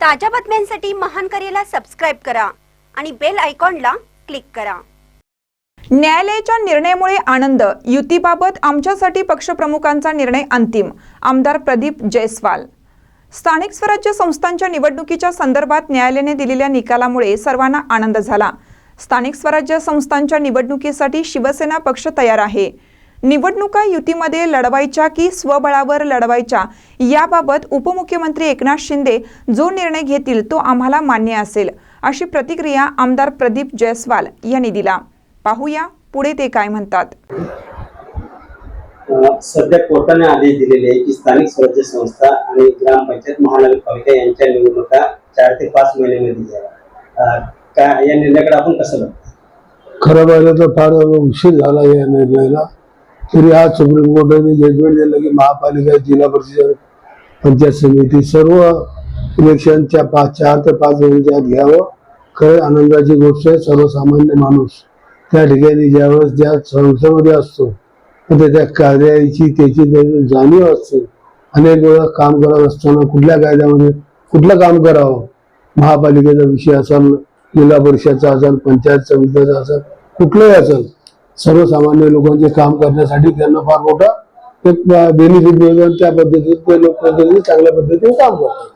ताज्या बातम्यांसाठी महान करेला सबस्क्राईब करा आणि बेल आयकॉनला क्लिक करा. न्यायालयाच्या निर्णयामुळे आनंद युतीबाबत आमच्यासाठी पक्षप्रमुखांचा निर्णय अंतिम आमदार प्रदीप जयस्वाल. स्थानिक स्वराज्य संस्थांच्या निवडणुकीच्या संदर्भात न्यायालयाने दिलेल्या निकालामुळे सर्वांना आनंद झाला. स्थानिक स्वराज्य संस्थांच्या निवडणुकीसाठी शिवसेना पक्ष तयार आहे. निवडणुका युतीमध्ये लढवायच्या की स्वबळावर लढवायच्या याबाबत उपमुख्यमंत्री एकनाथ शिंदे जो निर्णय घेतील तो आम्हाला मान्य असेल अशी प्रतिक्रिया आमदार प्रदीप जयस्वाल यांनी दिला. पाहूया पुढे ते काय म्हणतात. सध्या कोर्टाने आदेश दिलेले आहे की स्थानिक स्वराज्य संस्था आणि ग्रामपंचायत महानगरपालिका यांच्या निवडणुका चार ते पाच महिन्यामध्ये का या निर्णयाकडे आपण कसं बघतो? खरं पाहिलं तर फार उशीर झाला या निर्णयाला. तरी आज सुप्रीम कोर्टाने जजमेंट दिलं की महापालिका जिल्हा परिषद पंचायत समिती सर्व इलेक्शनच्या पाच चार ते पाच महिन्याच्या आत घ्यावं. खरं आनंदाची गोष्ट आहे सर्वसामान्य माणूस त्या ठिकाणी ज्यावेळेस ज्या संस्थेमध्ये असतो तर त्याच्या कार्याची त्याची त्याची जाणीव असते. अनेक वेळा काम करत असताना कुठल्या कायद्यामध्ये कुठलं काम करावं? महापालिकेचा विषय असेल जिल्हा परिषदचा असेल पंचायत समितीचा असेल कुठलंही असेल सर्वसामान्य लोकांचे काम करण्यासाठी त्यांना फार मोठा एक बेनिफिट मिळतो त्या पद्धतीत ते लोक पद्धतीने चांगल्या पद्धतीने काम करतात.